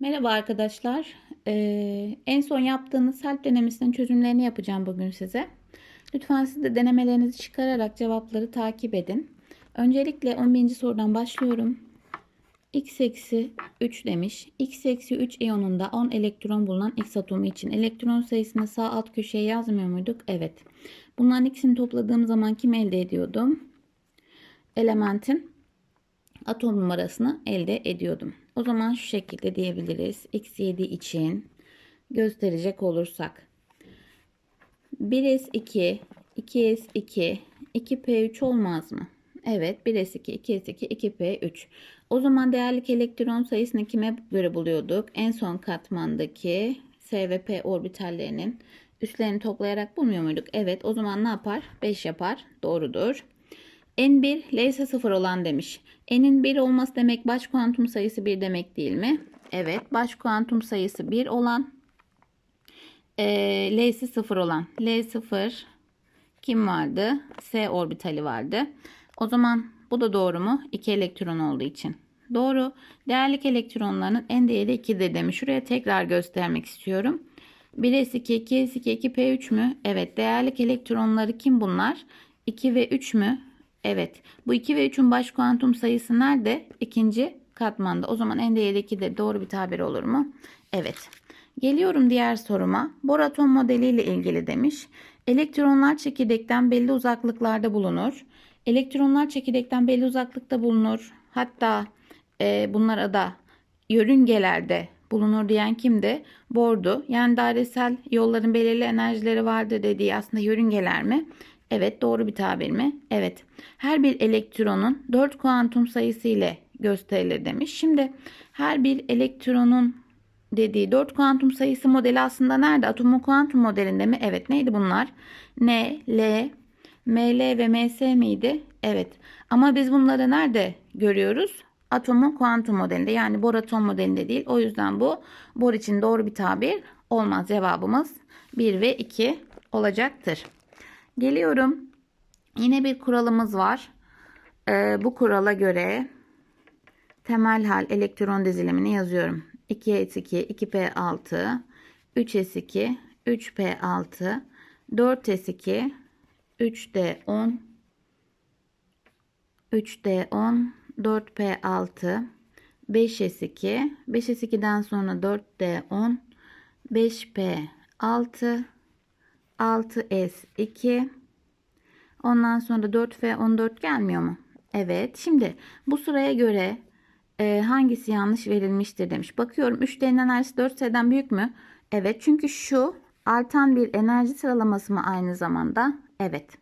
Merhaba arkadaşlar. Ee, en son yaptığınız self denemesinin çözümlerini yapacağım bugün size. Lütfen siz de denemelerinizi çıkararak cevapları takip edin. Öncelikle 11. sorudan başlıyorum. x eksi 3 demiş. x eksi 3 iyonunda 10 elektron bulunan x atomu için elektron sayısını sağ alt köşeye yazmıyor muyduk? Evet. Bunların ikisini topladığım zaman kim elde ediyordum? Elementin atom numarasını elde ediyordum. O zaman şu şekilde diyebiliriz. X7 için gösterecek olursak. 1S2, 2S2, 2P3 olmaz mı? Evet 1S2, 2S2, 2P3. O zaman değerlik elektron sayısını kime göre buluyorduk? En son katmandaki S ve P orbitallerinin üstlerini toplayarak bulmuyor muyduk? Evet o zaman ne yapar? 5 yapar. Doğrudur. N1 L ise 0 olan demiş. N'in 1 olması demek baş kuantum sayısı 1 demek değil mi? Evet baş kuantum sayısı 1 olan e, L ise 0 olan. L 0 kim vardı? S orbitali vardı. O zaman bu da doğru mu? 2 elektron olduğu için. Doğru. Değerlik elektronlarının en değeri 2'dir demiş. Şuraya tekrar göstermek istiyorum. 1s2, 2s2, 2p3 mü? Evet. Değerlik elektronları kim bunlar? 2 ve 3 mü? Evet. Bu 2 ve 3'ün baş kuantum sayısı nerede? İkinci katmanda. O zaman en değeri 2 de doğru bir tabir olur mu? Evet. Geliyorum diğer soruma. Bor atom modeliyle ilgili demiş. Elektronlar çekirdekten belli uzaklıklarda bulunur. Elektronlar çekirdekten belli uzaklıkta bulunur. Hatta e, bunlara da yörüngelerde bulunur diyen kimdi? Bordu. Yani dairesel yolların belirli enerjileri vardır dediği aslında yörüngeler mi? Evet doğru bir tabir mi? Evet. Her bir elektronun 4 kuantum sayısı ile gösterilir demiş. Şimdi her bir elektronun dediği 4 kuantum sayısı modeli aslında nerede? Atomun kuantum modelinde mi? Evet. Neydi bunlar? N, L, ML ve MS miydi? Evet. Ama biz bunları nerede görüyoruz? Atomun kuantum modelinde yani bor atom modelinde değil. O yüzden bu bor için doğru bir tabir olmaz. Cevabımız 1 ve 2 olacaktır. Geliyorum. Yine bir kuralımız var. Ee, bu kurala göre temel hal elektron dizilimini yazıyorum. 2s2, 2p6, 3s2, 3p6, 4s2, 3d10, 3d10, 4p6, 5s2, 5s2'den sonra 4d10, 5p6, 6S2 ondan sonra 4F 14 gelmiyor mu? Evet. Şimdi bu sıraya göre e, hangisi yanlış verilmiştir demiş. Bakıyorum 3D'nin enerjisi 4S'den büyük mü? Evet. Çünkü şu artan bir enerji sıralaması mı aynı zamanda? Evet.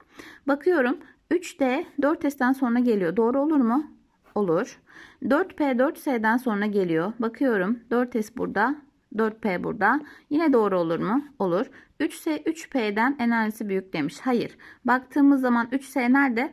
Bakıyorum 3D 4S'den sonra geliyor. Doğru olur mu? Olur. 4P 4S'den sonra geliyor. Bakıyorum 4S burada. 4P burada. Yine doğru olur mu? Olur. 3S 3P'den enerjisi büyük demiş. Hayır. Baktığımız zaman 3S nerede?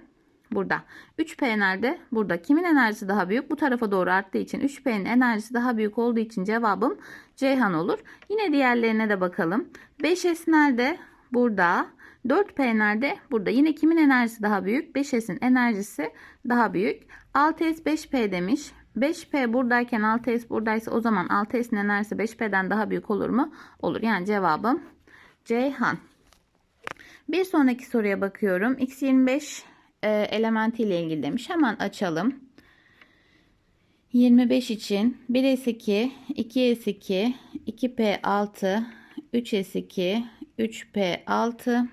Burada. 3P nerede? Burada. Kimin enerjisi daha büyük? Bu tarafa doğru arttığı için 3P'nin enerjisi daha büyük olduğu için cevabım Ceyhan olur. Yine diğerlerine de bakalım. 5S nerede? Burada. 4P nerede? Burada. Yine kimin enerjisi daha büyük? 5S'in enerjisi daha büyük. 6S 5P demiş. 5P buradayken 6S buradaysa o zaman 6S'in enerjisi 5P'den daha büyük olur mu? Olur. Yani cevabım Ceyhan. Bir sonraki soruya bakıyorum. X25 e, elementi ile ilgili demiş. Hemen açalım. 25 için 1S2, 2S2, 2P6, 3S2, 3P6,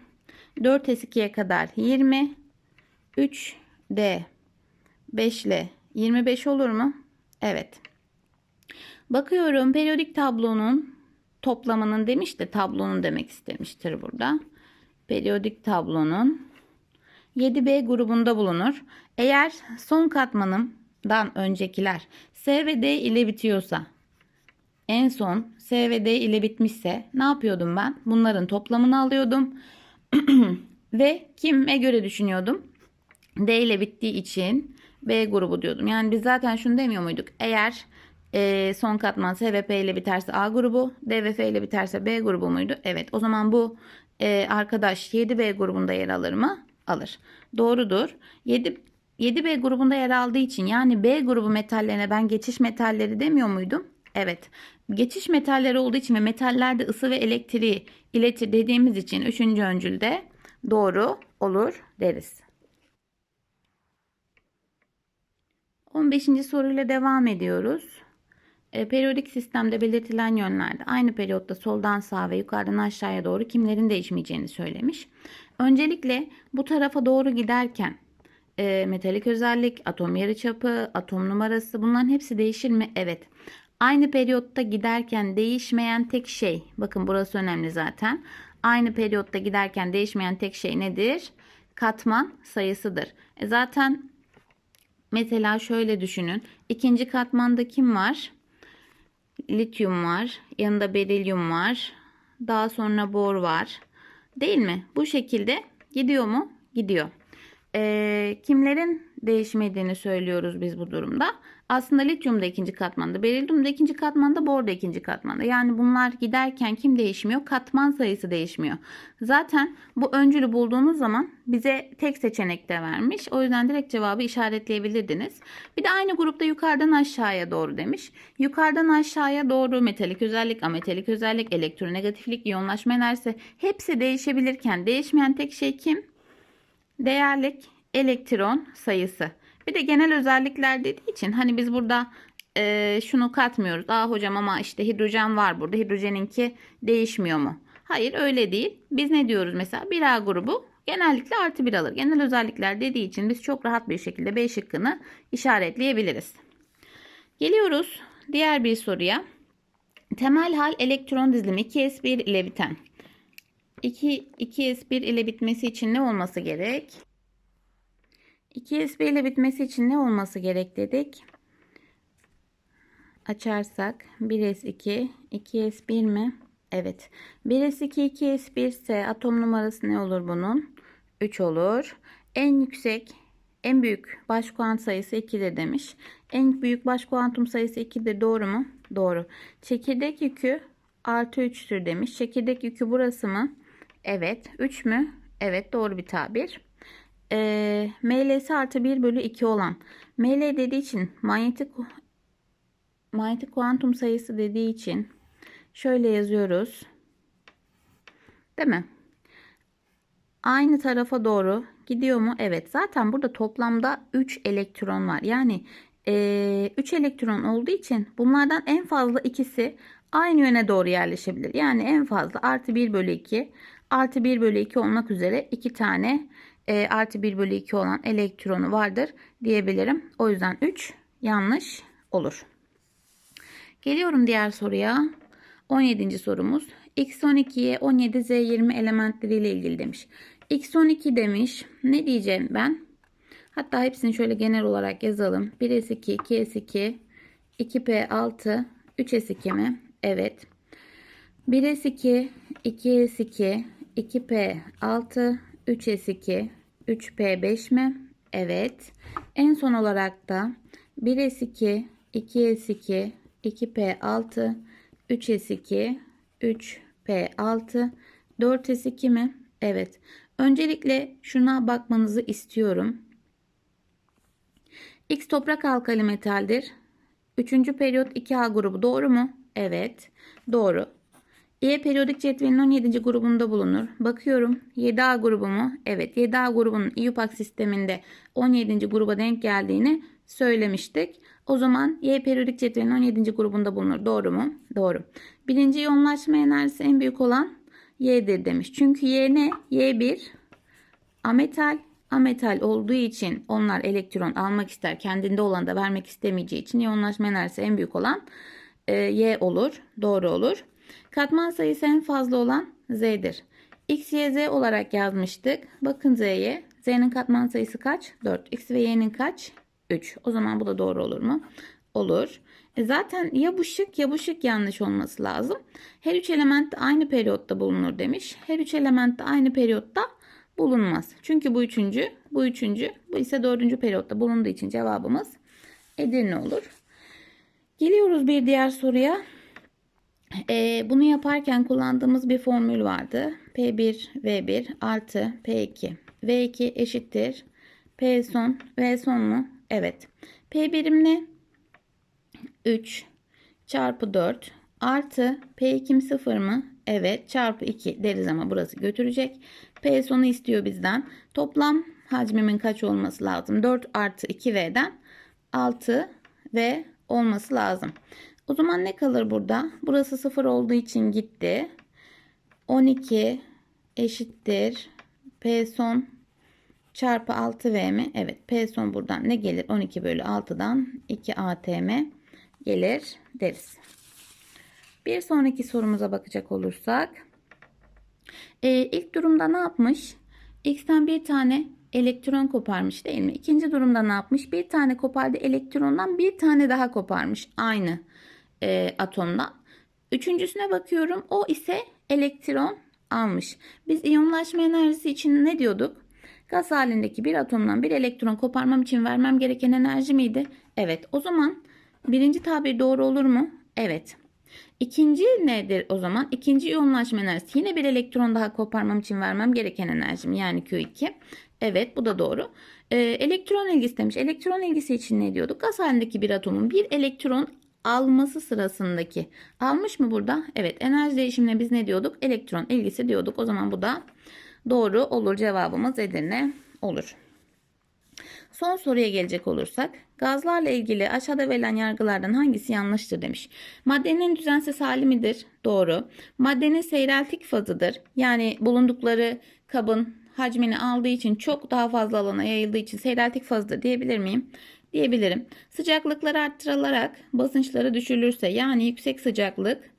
4S2'ye kadar 20, 3D 5 ile 25 olur mu? Evet. Bakıyorum periyodik tablonun toplamının demiş de tablonun demek istemiştir burada. Periyodik tablonun 7B grubunda bulunur. Eğer son katmanımdan öncekiler S ve D ile bitiyorsa en son S ve D ile bitmişse ne yapıyordum ben? Bunların toplamını alıyordum. ve kime göre düşünüyordum? D ile bittiği için B grubu diyordum. Yani biz zaten şunu demiyor muyduk? Eğer e, son katman S ve P ile biterse A grubu, D ve F ile biterse B grubu muydu? Evet. O zaman bu e, arkadaş 7B grubunda yer alır mı? Alır. Doğrudur. 7 7B grubunda yer aldığı için yani B grubu metallerine ben geçiş metalleri demiyor muydum? Evet. Geçiş metalleri olduğu için ve metallerde ısı ve elektriği iletir dediğimiz için üçüncü öncülde doğru olur deriz. 15. soruyla devam ediyoruz. E, periyodik sistemde belirtilen yönlerde aynı periyotta soldan sağa ve yukarıdan aşağıya doğru kimlerin değişmeyeceğini söylemiş. Öncelikle bu tarafa doğru giderken e, metalik özellik, atom yarıçapı, atom numarası bunların hepsi değişir mi? Evet. Aynı periyotta giderken değişmeyen tek şey, bakın burası önemli zaten. Aynı periyotta giderken değişmeyen tek şey nedir? Katman sayısıdır. E zaten mesela şöyle düşünün. İkinci katmanda kim var? Lityum var. Yanında berilyum var. Daha sonra bor var. Değil mi? Bu şekilde gidiyor mu? Gidiyor. E, kimlerin değişmediğini söylüyoruz biz bu durumda. Aslında lityum da ikinci katmanda, berilyum da ikinci katmanda, bor da ikinci katmanda. Yani bunlar giderken kim değişmiyor? Katman sayısı değişmiyor. Zaten bu öncülü bulduğunuz zaman bize tek seçenek de vermiş. O yüzden direkt cevabı işaretleyebilirdiniz. Bir de aynı grupta yukarıdan aşağıya doğru demiş. Yukarıdan aşağıya doğru metalik özellik, ametalik özellik, elektronegatiflik, iyonlaşma enerjisi hepsi değişebilirken değişmeyen tek şey kim? Değerlik elektron sayısı. Bir de genel özellikler dediği için hani biz burada e, şunu katmıyoruz. Aa hocam ama işte hidrojen var burada. Hidrojeninki değişmiyor mu? Hayır öyle değil. Biz ne diyoruz mesela 1A grubu genellikle artı 1 alır. Genel özellikler dediği için biz çok rahat bir şekilde B şıkkını işaretleyebiliriz. Geliyoruz diğer bir soruya. Temel hal elektron dizilimi 2s1 ile biten. 2, 2s1 ile bitmesi için ne olması gerek? 2s1 ile bitmesi için ne olması gerek dedik? Açarsak 1s2, 2s1 mi? Evet. 1s2, 2s1 ise atom numarası ne olur bunun? 3 olur. En yüksek, en büyük baş kuant sayısı 2'dir demiş. En büyük baş kuantum sayısı 2'dir doğru mu? Doğru. Çekirdek yükü artı 3'tür demiş. Çekirdek yükü burası mı? Evet. 3 mü? Evet doğru bir tabir e, ML'si artı 1 bölü 2 olan ML dediği için manyetik manyetik kuantum sayısı dediği için şöyle yazıyoruz. Değil mi? Aynı tarafa doğru gidiyor mu? Evet. Zaten burada toplamda 3 elektron var. Yani e, 3 elektron olduğu için bunlardan en fazla ikisi aynı yöne doğru yerleşebilir. Yani en fazla artı 1 bölü 2 artı 1 bölü 2 olmak üzere 2 tane e, artı 1 bölü 2 olan elektronu vardır diyebilirim. O yüzden 3 yanlış olur. Geliyorum diğer soruya. 17. sorumuz. X12'ye 17Z20 elementleriyle ilgili demiş. X12 demiş. Ne diyeceğim ben? Hatta hepsini şöyle genel olarak yazalım. 1S2, 2S2, 2P6, 3S2 mi? Evet. 1S2, 2S2, 2P6, 3S2, 3P5 mi? Evet. En son olarak da 1S2, 2S2, 2P6, 3S2, 3P6, 4S2 mi? Evet. Öncelikle şuna bakmanızı istiyorum. X toprak alkali metaldir. Üçüncü periyot 2A grubu doğru mu? Evet. Doğru. E periyodik cetvelin 17. grubunda bulunur. Bakıyorum 7A grubu mu? Evet 7A grubunun IUPAC sisteminde 17. gruba denk geldiğini söylemiştik. O zaman Y periyodik cetvelin 17. grubunda bulunur. Doğru mu? Doğru. Birinci yoğunlaşma enerjisi en büyük olan Y'dir demiş. Çünkü Y ne? Y1 ametal. Ametal olduğu için onlar elektron almak ister. Kendinde olan da vermek istemeyeceği için yoğunlaşma enerjisi en büyük olan e, Y olur. Doğru olur. Katman sayısı en fazla olan Z'dir. X, Y, Z olarak yazmıştık. Bakın Z'ye. Z'nin katman sayısı kaç? 4. X ve Y'nin kaç? 3. O zaman bu da doğru olur mu? Olur. E zaten ya bu şık ya bu şık yanlış olması lazım. Her üç element de aynı periyotta bulunur demiş. Her üç element de aynı periyotta bulunmaz. Çünkü bu üçüncü, bu üçüncü, bu ise dördüncü periyotta bulunduğu için cevabımız Edirne olur. Geliyoruz bir diğer soruya. E, bunu yaparken kullandığımız bir formül vardı. P1 V1 artı P2 V2 eşittir. P son V son mu? Evet. P birim ne? 3. çarpı 4 artı P2 0 mı? Evet çarpı 2 deriz ama burası götürecek. P sonu istiyor bizden. Toplam hacmimin kaç olması lazım? 4 artı 2V'den 6 V olması lazım. O zaman ne kalır burada? Burası 0 olduğu için gitti. 12 eşittir. P son çarpı 6V mi? Evet P son buradan ne gelir? 12 bölü 6'dan 2 ATM gelir deriz. Bir sonraki sorumuza bakacak olursak. Ee, ilk durumda ne yapmış? X'ten bir tane elektron koparmış değil mi? İkinci durumda ne yapmış? Bir tane kopardı elektrondan bir tane daha koparmış. Aynı e, atomdan. Üçüncüsüne bakıyorum. O ise elektron almış. Biz iyonlaşma enerjisi için ne diyorduk? Gaz halindeki bir atomdan bir elektron koparmam için vermem gereken enerji miydi? Evet. O zaman birinci tabir doğru olur mu? Evet. İkinci nedir o zaman? İkinci iyonlaşma enerjisi. Yine bir elektron daha koparmam için vermem gereken enerjim. Yani Q2. Evet bu da doğru. Ee, elektron ilgisi demiş. Elektron ilgisi için ne diyorduk? Gaz halindeki bir atomun bir elektron alması sırasındaki. Almış mı burada? Evet enerji değişimine biz ne diyorduk? Elektron ilgisi diyorduk. O zaman bu da doğru olur. Cevabımız Edirne olur. Son soruya gelecek olursak gazlarla ilgili aşağıda verilen yargılardan hangisi yanlıştır demiş. Maddenin düzensiz hali midir? Doğru. Maddenin seyreltik fazıdır. Yani bulundukları kabın hacmini aldığı için çok daha fazla alana yayıldığı için seyreltik fazıdır diyebilir miyim? Diyebilirim. Sıcaklıklar arttırılarak basınçları düşürülürse yani yüksek sıcaklık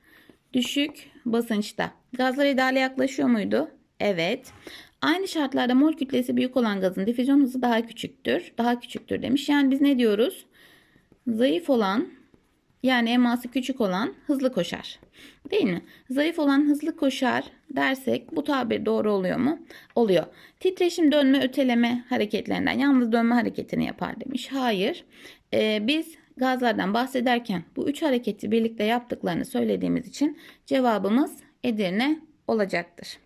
düşük basınçta. Gazlar ideale yaklaşıyor muydu? Evet. Aynı şartlarda mol kütlesi büyük olan gazın difüzyon hızı daha küçüktür. Daha küçüktür demiş. Yani biz ne diyoruz? Zayıf olan yani eması küçük olan hızlı koşar. Değil mi? Zayıf olan hızlı koşar dersek bu tabir doğru oluyor mu? Oluyor. Titreşim dönme öteleme hareketlerinden yalnız dönme hareketini yapar demiş. Hayır. Ee, biz gazlardan bahsederken bu üç hareketi birlikte yaptıklarını söylediğimiz için cevabımız Edirne olacaktır.